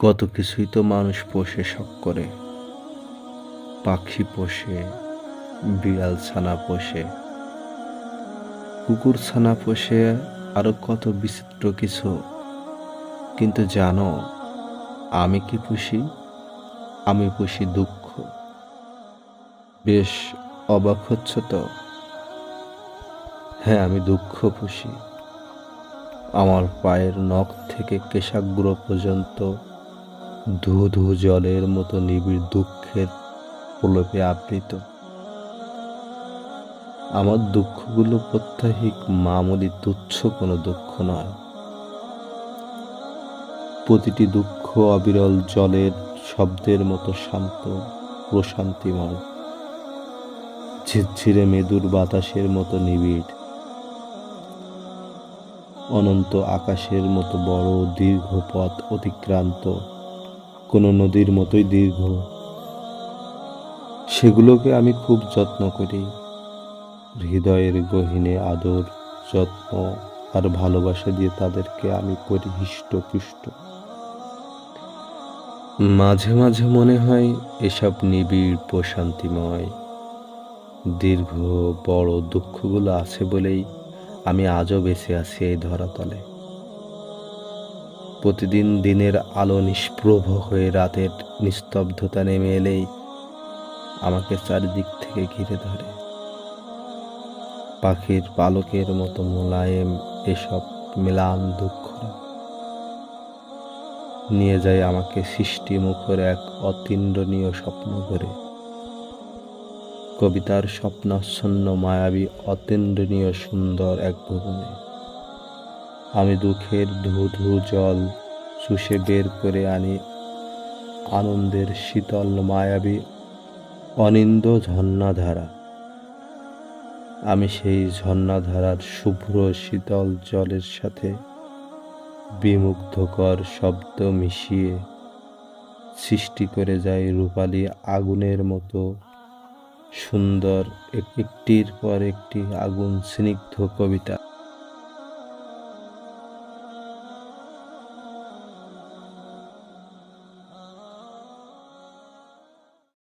কত কিছুই তো মানুষ পোষে, শখ করে। পাখি পোষে, বিড়াল ছানা পোষে, কুকুর ছানা পোষে, আরও কত বিচিত্র কিছু। কিন্তু জানো, আমি কি পুষি? আমি পুষি দুঃখ। বেশ অবাক হচ্ছ তো? হ্যাঁ আমি দুঃখ পুষি। আমার পায়ের নখ থেকে কেশাগ্র পর্যন্ত ধু ধু জলের মতো নিবিড় দুঃখের প্রলোভে আবৃত। আমার দুঃখগুলো প্রত্যাহিক মামুলি তুচ্ছ কোনো দুঃখ নয়। প্রতিটি দুঃখ অবিরল জলের শব্দের মতো শান্ত, প্রশান্তিময়। ঝিরঝিরে মেদুর বাতাসের মতো নিবিড়। অনন্ত আকাশের মতো বড় দীর্ঘ পথ অতিক্রান্ত। কোনো নদীর মতোই দীর্ঘ। সেগুলোকে আমি খুব যত্ন করি। হৃদয়ের গহীনে আদর, যত্ন আর ভালোবাসা দিয়ে তাদেরকে আমি করি হৃষ্টপুষ্ট মাঝে মাঝে মনে হয় এসব নিবিড় প্রশান্তিময়। দীর্ঘ, বড় দুঃখগুলো আছে বলেই আমি আজও বেঁচে আছি এই ধরাতলে। প্রতিদিন দিনের আলো নিষ্প্রভ হয়ে রাতের নিস্তব্ধতা নেমে এলেই আমাকে চারিদিক থেকে ঘিরে ধরে। পাখির পালকের মতো মোলায়েম এসব মিলান দুঃখ নিয়ে যায় আমাকে সৃষ্টি মুখর এক অতীন্দ্রনীয় স্বপ্ন করে কবিতার স্বপ্নাচ্ছন্ন মায়াবী অতীন্দ্রনীয় সুন্দর এক ভুবনে। আমি দুঃখের ধু ধু জল চুষে বের করে আনি। আনন্দের শীতল মায়াবী, অনিন্দ ঝর্ণাধারা। আমি সেই ঝর্ণাধারার শুভ্র শীতল জলের সাথে বিমুগ্ধকর শব্দ মিশিয়ে সৃষ্টি করে যায় রূপালী আগুনের মতো। সুন্দর একটির পর একটি আগুন স্নিগ্ধ কবিতা।